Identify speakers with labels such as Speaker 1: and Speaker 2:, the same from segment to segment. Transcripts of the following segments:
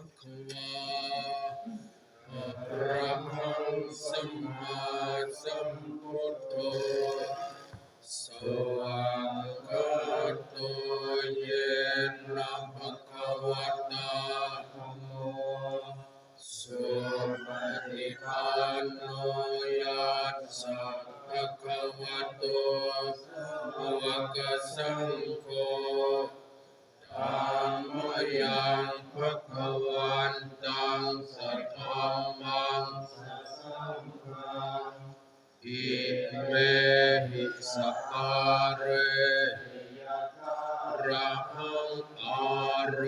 Speaker 1: ะคะวาอะระหังสัมมาสัมพุทโธสวา สกการเรระหังอาโร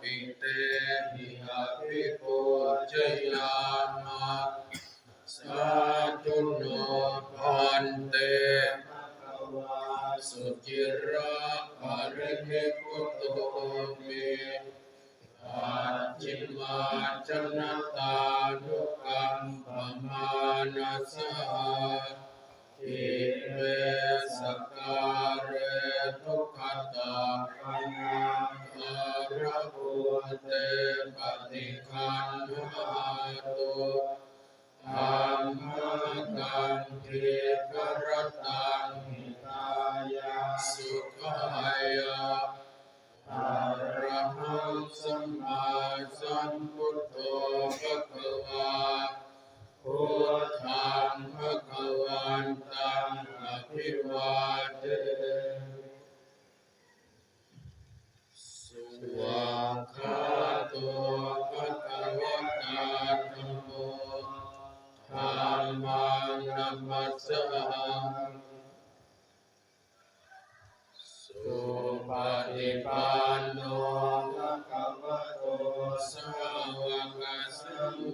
Speaker 1: ปิเตหิอภิปุจยามะสาธุโนพันเตสุจิระภริมิพุตโตเมอาจิมมาจนตานุกัมปมานัสสะ อิเมสการเทุกขตาปัญญาคารภูเตปฏิคันหาตุธัมมกังเทกรตังหิตายาสุขายาอรหังสัมมาสัมพุ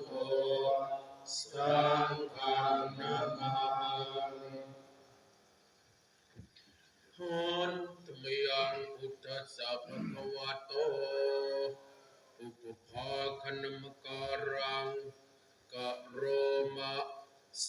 Speaker 1: โฆสังฆังนามามิหันตมยังพุทธัสสะภะคะวะโตอุปภาคณมการังกะโรมะเส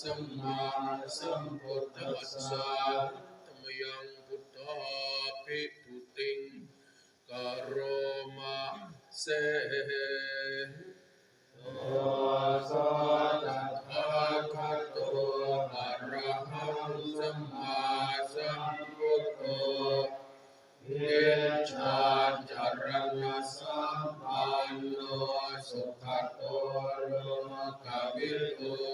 Speaker 1: สัมมาสัมพุทธัสสะนะโมตัสสะภะคะวะโตอะระหะโตสัมมาสัมพุทธัมตัสสะภะคะวะโตอะรรมยังพุทธาภิทุติงกโรมะเสโอโสตัสสะภะคะโตอะระหังสัมมาสัมพุทโธเยชาจารณะสัมปันโนสุขโตโลกวิทูปานุตตโรบุริสธรรมสารติ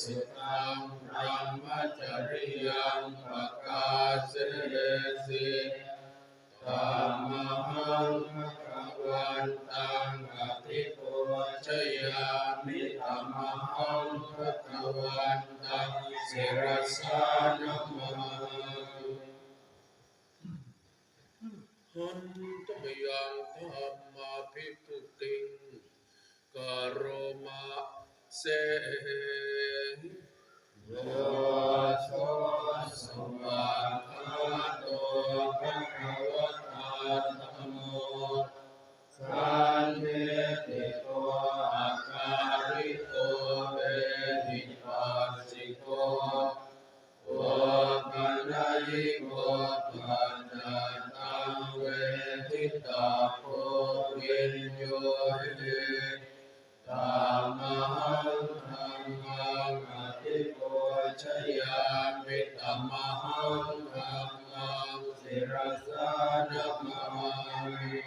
Speaker 1: สุทธังพรหมจริยังปกาเสสิธัมมังภะคะวันตังอภิปุชยามิธัมมังภะคะวันตังสิรสานะมามิหันตมยังธรรมาภิ มิ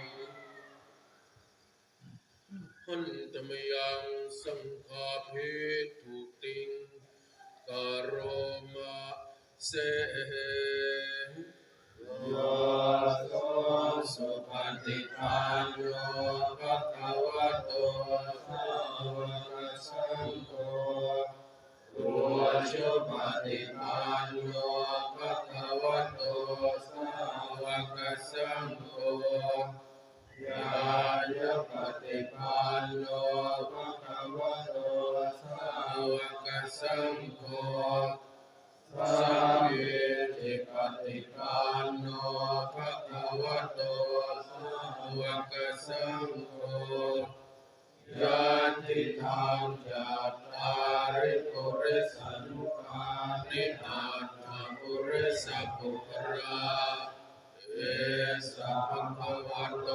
Speaker 1: หัน
Speaker 2: ตมยังสังฆาเพทุติงกโรมาเส
Speaker 1: โยโสสุปฏิปันโนภะคะวะโตสาวกสังโฆโอชุปฏิปันโนภะคะวะโตสาวกสังโฆ ยายปฏิปันโนภะคะวะโตสาวกสังโฆสัพพิปฏิปันโนภะคะวะโตสาวกสังโฆยะติธรรม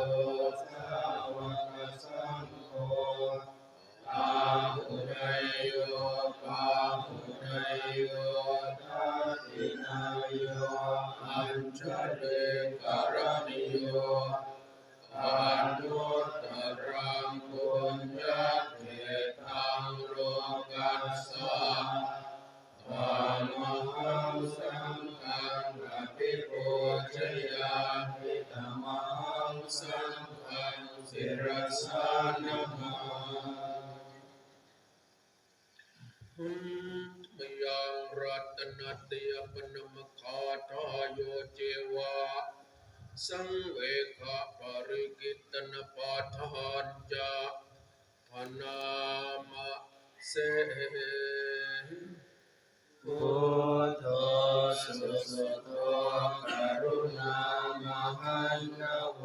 Speaker 1: ว สิรสานะมา
Speaker 2: หันมยังรัตนเตียปนมคาทายโยเจวะสังเวคปริกิตนปาทานจะพนามเส
Speaker 1: พุทโธสุสุโธกรุณามหันโว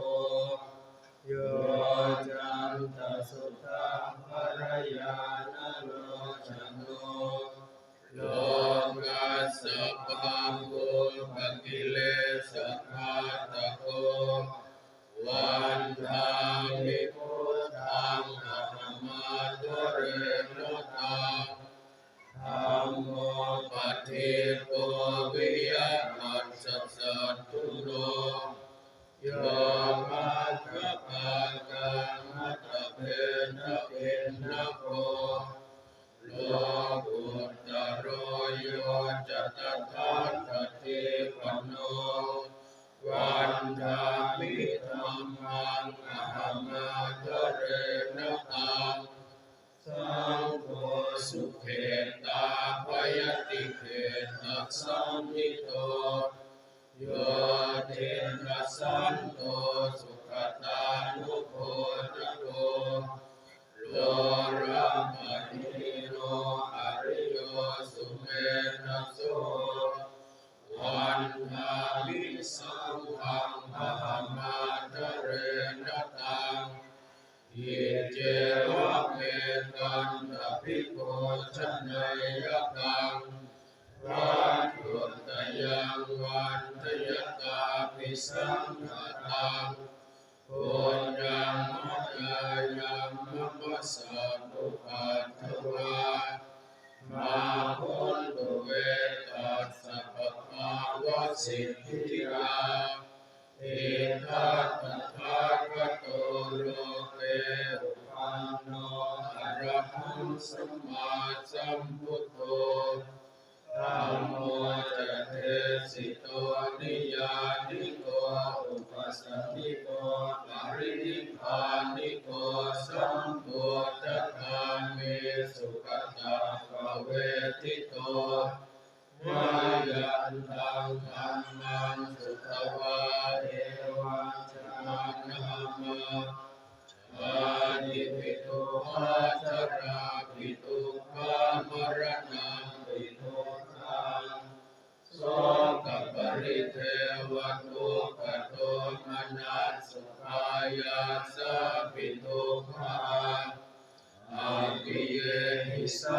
Speaker 1: โย สะปุปัตถวามาพุนตุเวตัสสะปะปาวะสิทธิราเอตัตตถาคโตโลเกอุปันโนอะระหังสัมมาสัมพุทโธธัมโมจะเทสิโตนิยานิโกอุปสัมมิโกปรินิพพานิโกสัมโพ มายันตังธรรมังสุตวะเอวังชานามาชาดิปิตุปัสราปิตุปามรณะปิตุขังโสกปริเทวตุกโตมนัสสุขายาสปิตุขังอาปิเยหิสั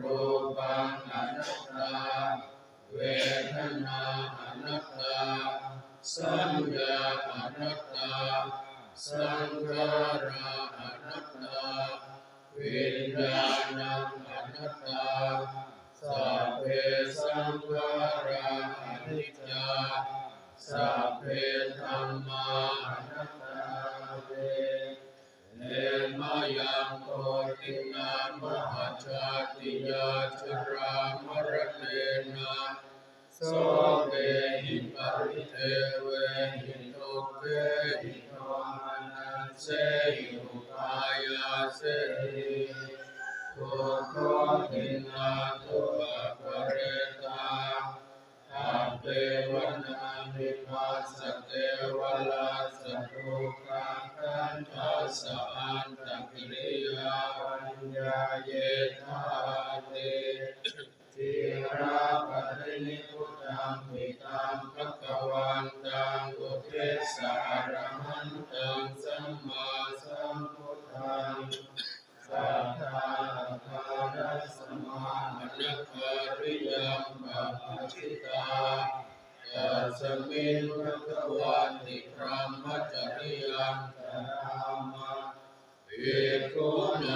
Speaker 1: รูปังอนัตตา เวทนาอนัตตา สัญญาอนัตตา สังขาราอนัตตาวิญญาณังอนัตตาสัพเพสังขาราอนิจจาสัพเพธรรมานัตตาเวเนมยังโคตินามหา ชาติยาชรามรณนะโสก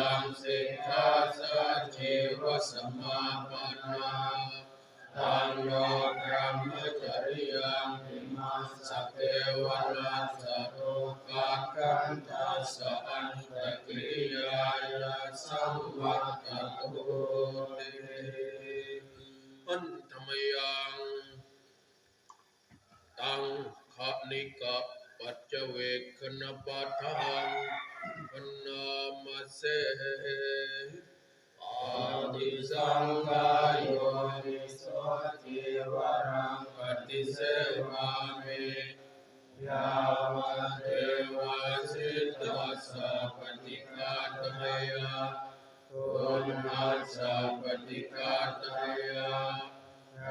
Speaker 1: กนังสิกขาสัจเจวสมมาปนาตังโนพระมจริยังติมัสสะเทวนาสะโลกาคันทัสสะอันตกิริยายาสัมวัตตตุเต
Speaker 2: อันธรรมยังตังขะนิกะ ปัจเจเวกขณปัฏฐังปนามาเส
Speaker 1: อาติสังขายโยนิโสจิวรังปฏิเสวามิยาวะเทวาสิตาสสะปฏิฆาตายาตุนหัสสะปฏิฆาตายา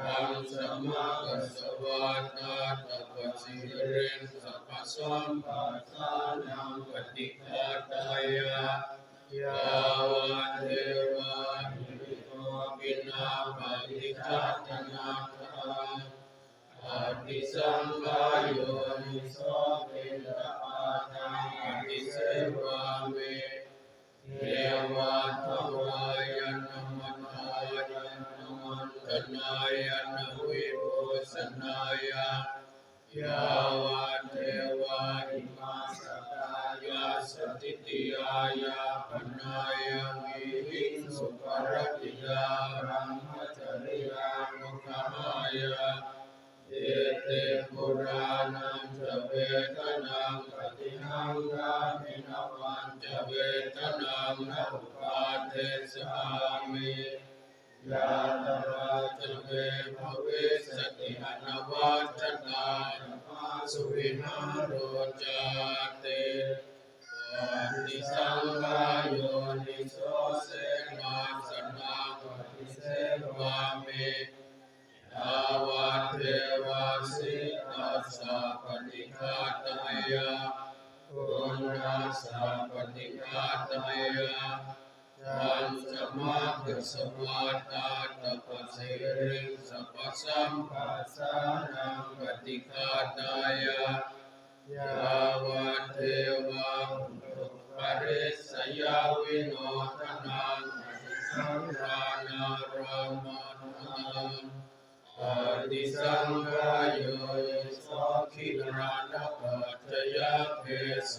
Speaker 1: ทังสมากัสสวาตาตปะ สิเรนสัพพสัมปัสสานังปฏิฆาตายายาวเทวาหิโตปินาปฏิคัตนาคังอาติสังขายโยนิโสปินตปาทังปฏิเสวาเมเทวาทวายนมันทายันมันตนายน ยาวะเทวาอิมาสกายาสติติยายาปนายวิหิงสุปรติยารัมมจริยานุขมายาเอเตปุรานังจะเวทนังปฏิหังกามินวันจะเวทนังนาอุปาเทสามิยาตราจเวภเวสติอนวัจนามา สุวิหาโรจาเตปฏิสังขายโยนิโสเสนาสนาปฏิเสวามิอาวาเทวาสิตัส
Speaker 2: ฆาตเมยะปุณณสัพปฏิฆาตเมยะปัญจมา สมาตาตปะเสริสัพสัมปัสสานังปฏิฆาตายะยาวเทวะปริสยาวิโนทนังสังฆานารามานังปฏิสังขายโยสักขิรานะปัจจยเพส